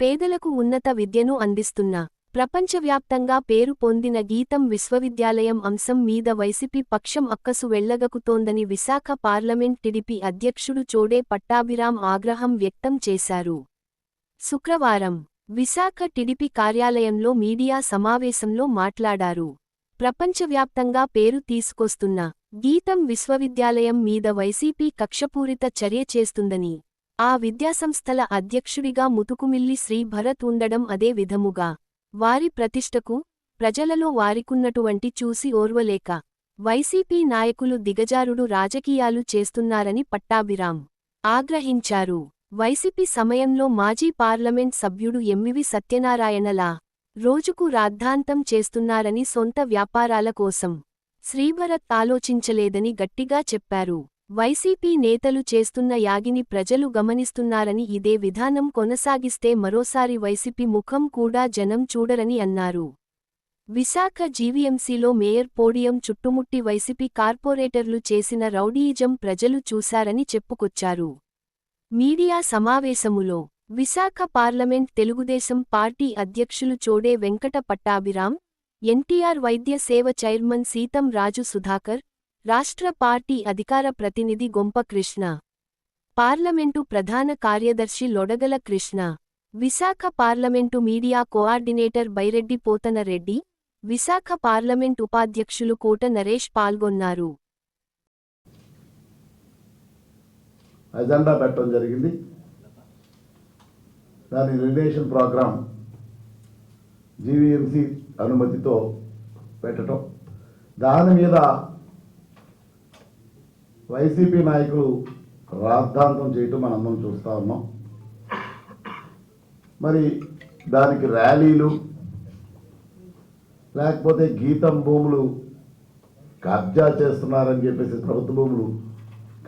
పేదలకు ఉన్నత విద్యను అందిస్తున్న ప్రపంచవ్యాప్తంగా పేరు పొందిన గీతం విశ్వవిద్యాలయం అంశం మీద వైసీపీ పక్షం అక్కసు వెళ్ళగకుతోందని విశాఖ పార్లమెంట్ టిడిపి అధ్యక్షుడు చోడే పట్టాభిరాం ఆగ్రహం వ్యక్తం చేశారు. శుక్రవారం విశాఖ టిడిపి కార్యాలయంలో మీడియా సమావేశంలో మాట్లాడారు. ప్రపంచవ్యాప్తంగా పేరు తీసుకొస్తున్న గీతం విశ్వవిద్యాలయం మీద వైసీపీ కక్షపూరిత చర్య చేస్తుందని ఆ విద్యాసంస్థల అధ్యక్షుడిగా ముతుకుమిల్లి శ్రీ భరత్ ఉండడం అదే విధముగా వారి ప్రతిష్టకు ప్రజలలో వారికున్నటువంటి చూసి ఓర్వలేక వైసీపీ నాయకులు దిగజారుడు రాజకీయాలు చేస్తున్నారని పట్టాభిరాం ఆగ్రహించారు. వైసీపీ సమయంలో మాజీ పార్లమెంట్ సభ్యుడు ఎమ్మివి సత్యనారాయణలా రోజుకు రాద్ధాంతం చేస్తున్నారని సొంత వ్యాపారాల కోసం శ్రీభరత్ ఆలోచించలేదని గట్టిగా చెప్పారు. వైసీపీ నేతలు చేస్తున్న యాగిని ప్రజలు గమనిస్తున్నారని ఇదే విధానం కొనసాగిస్తే మరోసారి వైసీపీ ముఖం కూడా జనం చూడరని అన్నారు. విశాఖ జీవీఎంసీలో మేయర్ పోడియం చుట్టుముట్టి వైసీపీ కార్పొరేటర్లు చేసిన రౌడీయిజం ప్రజలు చూశారని చెప్పుకొచ్చారు. మీడియా సమావేశములో విశాఖ పార్లమెంట్ తెలుగుదేశం పార్టీ అధ్యక్షులు చోడే వెంకట పట్టాభిరాం ఎన్టీఆర్ వైద్య సేవ చైర్మన్ సీతం రాజు సుధాకర్ రాష్ట్ర పార్టీ అధికార ప్రతినిధి గొంప కృష్ణ. పార్లమెంటు ప్రధాన కార్యదర్శి Lodagala Krishna. Visakha parliament media coordinator Byreddy Pothanareddy Visakha parliament ఉపాధ్యక్షులు కోట నరేష్ పాల్గొన్నారు. అజెండా పెట్టడం జరిగింది. దాని రిలేషన్ ప్రోగ్రాం జీవీఎంసీ అనుమతితో పెట్టడం దాని మీద వైసీపీ నాయకులు రాద్ధాంతం చేయటం మనందరం చూస్తూ ఉన్నాం. మరి దానికి ర్యాలీలు లేకపోతే గీతం భూములు కబ్జా చేస్తున్నారని చెప్పేసి ప్రభుత్వ భూములు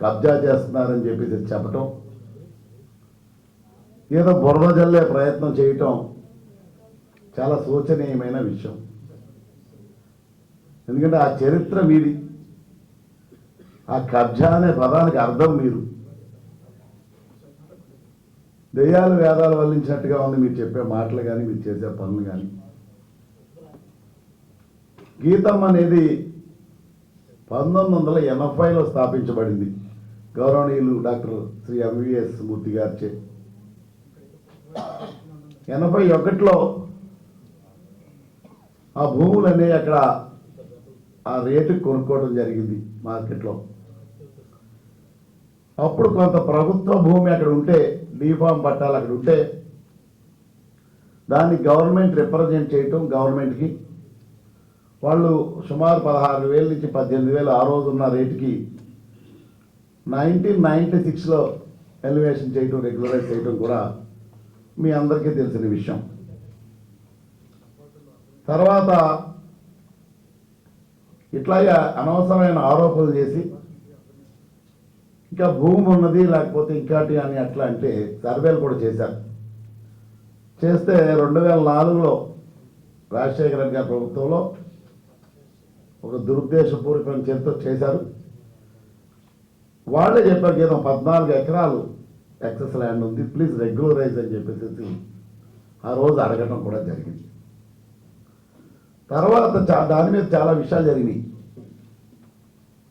కబ్జా చేస్తున్నారని చెప్పేసి చెప్పటం ఏదో బురద జల్లే ప్రయత్నం చేయటం చాలా శోచనీయమైన విషయం. ఎందుకంటే ఆ చరిత్ర మీది. ఆ కబ్జా అనే పదానికి అర్థం మీరు. దెయ్యాలు వేదాలు వల్లించినట్టుగా ఉంది మీరు చెప్పే మాటలు కానీ మీరు చేసే పనులు కానీ గీతం అనేది పంతొమ్మిది వందల ఎనభైలో స్థాపించబడింది. గౌరవనీయులు డాక్టర్ శ్రీ ఎంవిఎస్ మూర్తి గారిచే. ఎనభై ఒకటిలో ఆ భూములన్నీ అక్కడ ఆ రేటుకి కొనుక్కోవడం జరిగింది మార్కెట్లో. అప్పుడు కొంత ప్రభుత్వ భూమి అక్కడ ఉంటే డీఫామ్ పట్టాలు అక్కడ ఉంటే దాన్ని గవర్నమెంట్ రిప్రజెంట్ చేయటం గవర్నమెంట్కి. వాళ్ళు సుమారు పదహారు వేల నుంచి పద్దెనిమిది వేలు ఆ రోజు ఉన్న రేటుకి నైన్టీన్ నైంటీ సిక్స్లో ఎలివేషన్ చేయటం రెగ్యులరైజ్ చేయటం కూడా మీ అందరికీ తెలిసిన విషయం. తర్వాత ఇట్లాగే అనవసరమైన ఆరోపణలు చేసి ఇంకా భూమి ఉన్నది లేకపోతే ఇంకాటి అని అట్లా అంటే సర్వేలు కూడా చేశారు. చేస్తే రెండు వేల నాలుగులో రాజశేఖర రెడ్డి గారి ప్రభుత్వంలో ఒక దురుద్దేశపూర్వకమైన చేతితో చేశారు. వాళ్ళే చెప్పారు ఏదో పద్నాలుగు ఎకరాలు ఎక్సెస్ ల్యాండ్ ఉంది ప్లీజ్ రెగ్యులరైజ్ అని చెప్పేసి ఆ రోజు అడగటం కూడా జరిగింది. తర్వాత చా- దాని మీద చాలా విషయాలు జరిగినాయి.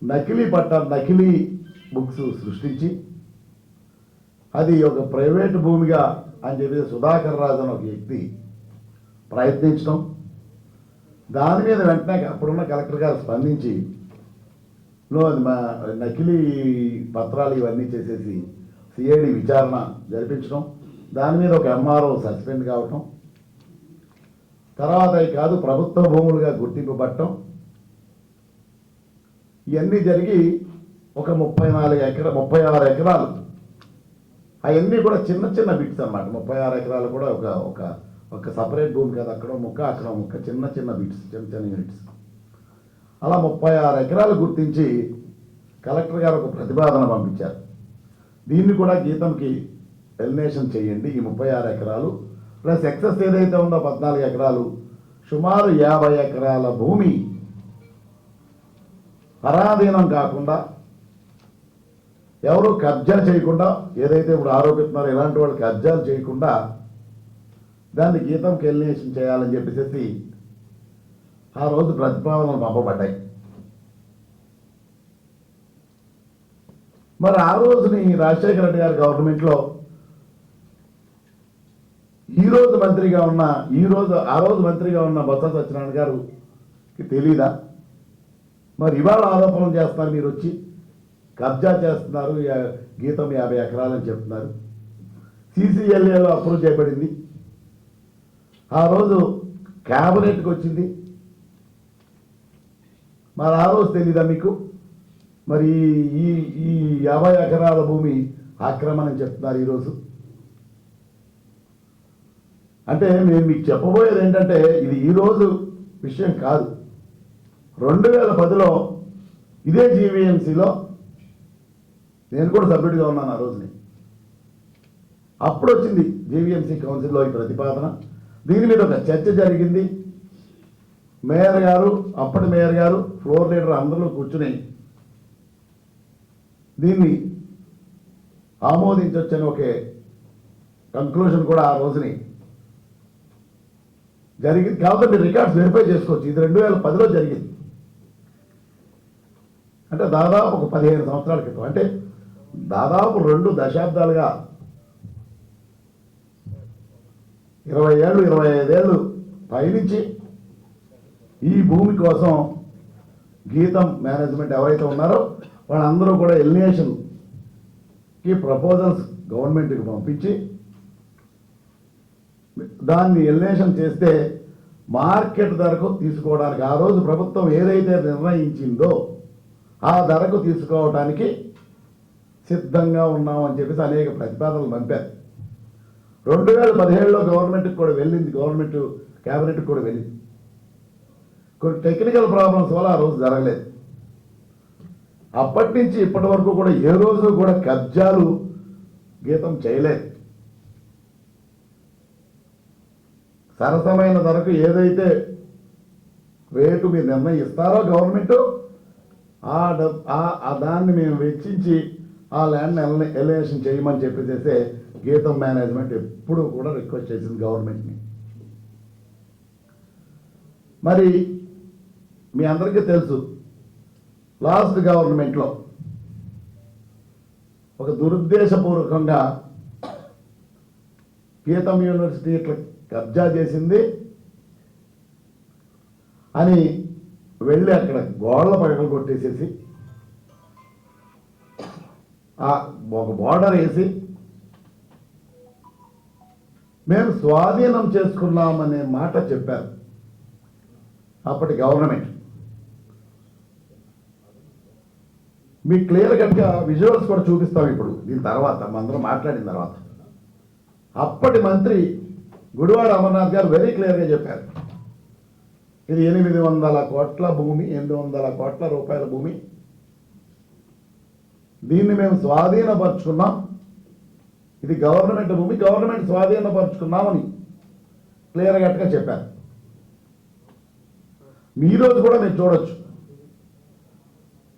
నకిలీ పట్టాలు నకిలీ బుక్స్ సృష్టించి అది ఒక ప్రైవేట్ భూమిగా అని చెప్పి సుధాకర్ రాజు అని ఒక వ్యక్తి ప్రయత్నించడం దాని మీద వెంటనే అప్పుడున్న కలెక్టర్ గారు స్పందించి లో మా నకిలీ పత్రాలు ఇవన్నీ చేసేసి సిఐడి విచారణ జరిపించడం దాని మీద ఒక ఎంఆర్ఓ సస్పెండ్ కావటం తర్వాత అవి కాదు ప్రభుత్వ భూములుగా గుర్తింపబడటం ఇవన్నీ జరిగి ఒక ముప్పై నాలుగు ఎకరా ముప్పై ఆరు ఎకరాలు. అవన్నీ కూడా చిన్న చిన్న బిట్స్ అన్నమాట. ముప్పై ఆరు ఎకరాలు కూడా ఒక ఒక ఒక సపరేట్ భూమి కదా. అక్కడ ముక్క అక్కడ ముక్క చిన్న చిన్న బిట్స్ చిన్న చిన్న యూనిట్స్ అలా ముప్పై ఆరు ఎకరాలు గుర్తించి కలెక్టర్ గారు ఒక ప్రతిపాదన పంపించారు. దీన్ని కూడా గీతంకి ఎలినేషన్ చేయండి. ఈ ముప్పై ఆరు ఎకరాలు. ప్లస్ ఎక్సెస్ ఏదైతే ఉందో పద్నాలుగు ఎకరాలు. సుమారు యాభై ఎకరాల భూమి. పరాధీనం కాకుండా ఎవరు కబ్జా చేయకుండా ఏదైతే ఇప్పుడు ఆరోపిస్తున్నారో ఇలాంటి వాళ్ళు కబ్జాలు చేయకుండా దాన్ని గీతం కెలినేషన్ చేయాలని చెప్పేసి ఆ రోజు ప్రతిపాదనలు పంపబడ్డాయి. మరి ఆ రోజుని రాజశేఖర రెడ్డి గారి గవర్నమెంట్లో ఈ రోజు మంత్రిగా ఉన్న ఈ రోజు ఆ రోజు మంత్రిగా ఉన్న బొత్స సత్యనారాయణ గారుకి తెలీదా? మరి ఇవాళ ఆరోపణలు చేస్తారు మీరు వచ్చి. కబ్జా చేస్తున్నారు. యా- గీతం యాభై ఎకరాలని చెప్తున్నారు. సీసీఎల్ఏలో అప్రూవ్ చేయబడింది. ఆ రోజు క్యాబినెట్కి వచ్చింది. మరి ఆ రోజు తెలీదా మీకు? మరి ఈ ఈ యాభై ఎకరాల భూమి ఆక్రమణం చెప్తున్నారు ఈరోజు అంటే మేము మీకు చెప్పబోయేది ఏంటంటే ఇది ఈరోజు విషయం కాదు. రెండు వేల పదిలో ఇదే జీవీఎంసీలో నేను కూడా సభ్యుడిగా ఉన్నాను ఆ రోజుని. అప్పుడు వచ్చింది జీవీఎంసీ కౌన్సిల్లో ఈ ప్రతిపాదన. దీని మీద ఒక చర్చ జరిగింది. మేయర్ గారు అప్పటి మేయర్ గారు ఫ్లోర్ లీడర్ అందరూ కూర్చుని దీన్ని ఆమోదించవచ్చని ఒకే కంక్లూషన్ కూడా ఆ రోజుని జరిగింది. కాబట్టి మీరు రికార్డ్స్ వెరిఫై చేసుకోవచ్చు. ఇది రెండు వేల పదిలో జరిగింది. అంటే దాదాపు ఒక పదిహేను సంవత్సరాల క్రితం. అంటే దాదాపు రెండు దశాబ్దాలుగా ఇరవై ఏళ్ళు ఇరవై ఐదేళ్ళు పయనించి ఈ భూమి కోసం గీతం మేనేజ్మెంట్ ఎవరైతే ఉన్నారో వాళ్ళందరూ కూడా ఎలినేషన్కి ప్రపోజల్స్ గవర్నమెంట్కి పంపించి దాన్ని ఎలినేషన్ చేస్తే మార్కెట్ ధరకు తీసుకోవడానికి ఆ రోజు ప్రభుత్వం ఏదైతే నిర్ణయించిందో ఆ ధరకు తీసుకోవడానికి సిద్ధంగా ఉన్నామని చెప్పేసి అనేక ప్రతిపాదనలు పంపారు. రెండు వేల పదిహేడులో గవర్నమెంట్కి కూడా వెళ్ళింది. గవర్నమెంట్ క్యాబినెట్కి కూడా వెళ్ళింది. కొన్ని టెక్నికల్ ప్రాబ్లమ్స్ వల్ల ఆ రోజు జరగలేదు. అప్పటి నుంచి ఇప్పటి వరకు కూడా ఏ రోజు కూడా కబ్జాలు గీతం చేయలేదు. సరసమైన ధరకు ఏదైతే రేటు మీరు నిర్ణయిస్తారో గవర్నమెంట్ ఆ ఆ దాన్ని మేము వెచ్చించి ఆ ల్యాండ్ ఎలివేషన్ చేయమని చెప్పి చేస్తే గీతం మేనేజ్మెంట్ ఎప్పుడు కూడా రిక్వెస్ట్ చేసింది గవర్నమెంట్ని. మరి మీ అందరికీ తెలుసు లాస్ట్ గవర్నమెంట్లో ఒక దురుద్దేశపూర్వకంగా గీతం యూనివర్సిటీ ఇట్లా కబ్జా చేసింది అని వెళ్ళి అక్కడ గోడల పగలు కొట్టేసేసి ఒక బార్డర్ వేసి మేము స్వాధీనం చేసుకున్నామనే మాట చెప్పారు. అప్పటి గవర్నమెంట్. మీకు క్లియర్ కట్గా విజువల్స్ కూడా చూపిస్తాం ఇప్పుడు దీని తర్వాత మనందరం మాట్లాడిన తర్వాత. అప్పటి మంత్రి గుడివాడ అమర్నాథ్ గారు వెరీ క్లియర్గా చెప్పారు. ఇది ఎనిమిది వందల కోట్ల భూమి ఎనిమిది వందల కోట్ల రూపాయల భూమి. దీన్ని మేము స్వాధీనపరుచుకున్నాం. ఇది గవర్నమెంట్ భూమి గవర్నమెంట్ స్వాధీనపరుచుకున్నామని క్లియర్ కట్గా చెప్పారు. ఈ రోజు కూడా మీరు చూడొచ్చు.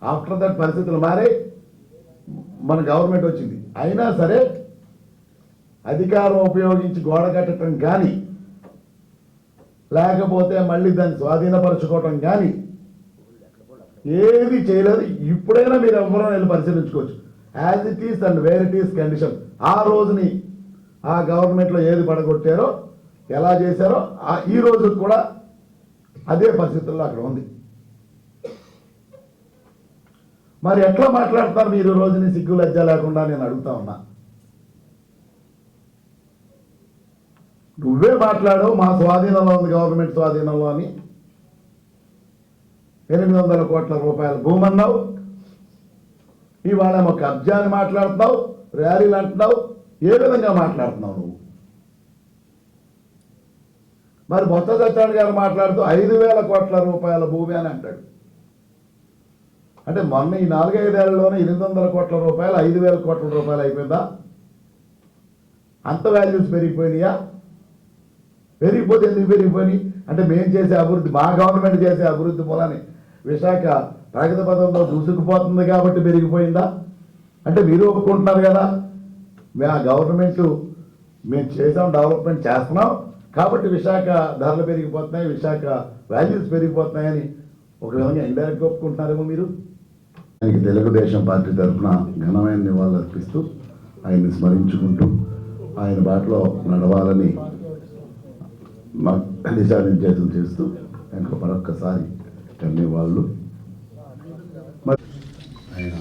ఆఫ్టర్ దట్ పరిస్థితులు మారే మన గవర్నమెంట్ వచ్చింది. అయినా సరే అధికారం ఉపయోగించి గోడ కట్టడం కానీ లేకపోతే మళ్ళీ దాన్ని స్వాధీనపరచుకోవటం కానీ ఏది చేయలేదు. ఇప్పుడైనా మీరు ఎవరో వెళ్ళి పరిశీలించుకోవచ్చు. As it is and where it is condition ఆ రోజుని ఆ గవర్నమెంట్లో ఏది పడగొట్టారో ఎలా చేశారో ఈ రోజు కూడా అదే పరిస్థితుల్లో అక్కడ ఉంది. మరి ఎట్లా మాట్లాడతారు మీరు రోజుని సిగ్గు లజ్జ లేకుండా నేను అడుగుతా ఉన్నా. నువ్వే మాట్లాడవు మా స్వాధీనంలో ఉంది గవర్నమెంట్ స్వాధీనంలో అని. ఎనిమిది వందల కోట్ల రూపాయల భూమి అన్నావు ఇవాళ ఒక అబ్జాన్ని మాట్లాడుతున్నావు ర్యాలీలు అంటున్నావు ఏ విధంగా మాట్లాడుతున్నావు నువ్వు? మరి బొత్స సత్యనారాయణ గారు మాట్లాడుతూ ఐదు వేల కోట్ల రూపాయల భూమి అని అంటాడు. అంటే మొన్న ఈ నాలుగైదేళ్ళలోనే ఎనిమిది వందల కోట్ల రూపాయలు ఐదు వేల కోట్ల రూపాయలు అయిపోయిందా? అంత వాల్యూస్ పెరిగిపోయినాయా? పెరిగిపోతే ఎందుకు పెరిగిపోయినాయి? అంటే మేము చేసే అభివృద్ధి మా గవర్నమెంట్ చేసే అభివృద్ధి మూలని. విశాఖ ప్రగతి పదంలో దూసుకుపోతుంది కాబట్టి పెరిగిపోయిందా? అంటే మీరు ఒప్పుకుంటున్నారు కదా. మేము ఆ గవర్నమెంట్ మేము చేసాం డెవలప్మెంట్ చేస్తున్నాం. కాబట్టి విశాఖ ధరలు పెరిగిపోతున్నాయి విశాఖ వాల్యూస్ పెరిగిపోతున్నాయని ఒక విధంగా ఇండైరెక్ట్గా ఒప్పుకుంటున్నారేమో మీరు? ఆయనకి తెలుగుదేశం పార్టీ తరఫున ఘనమైన నివాళులు అర్పిస్తూ ఆయన్ని స్మరించుకుంటూ ఆయన బాటలో నడవాలని మా దిశానిర్దేశం చేస్తూ ఆయనకు మరొక్కసారి ధన్యవాదాలు వాళ్ళు. ఆయన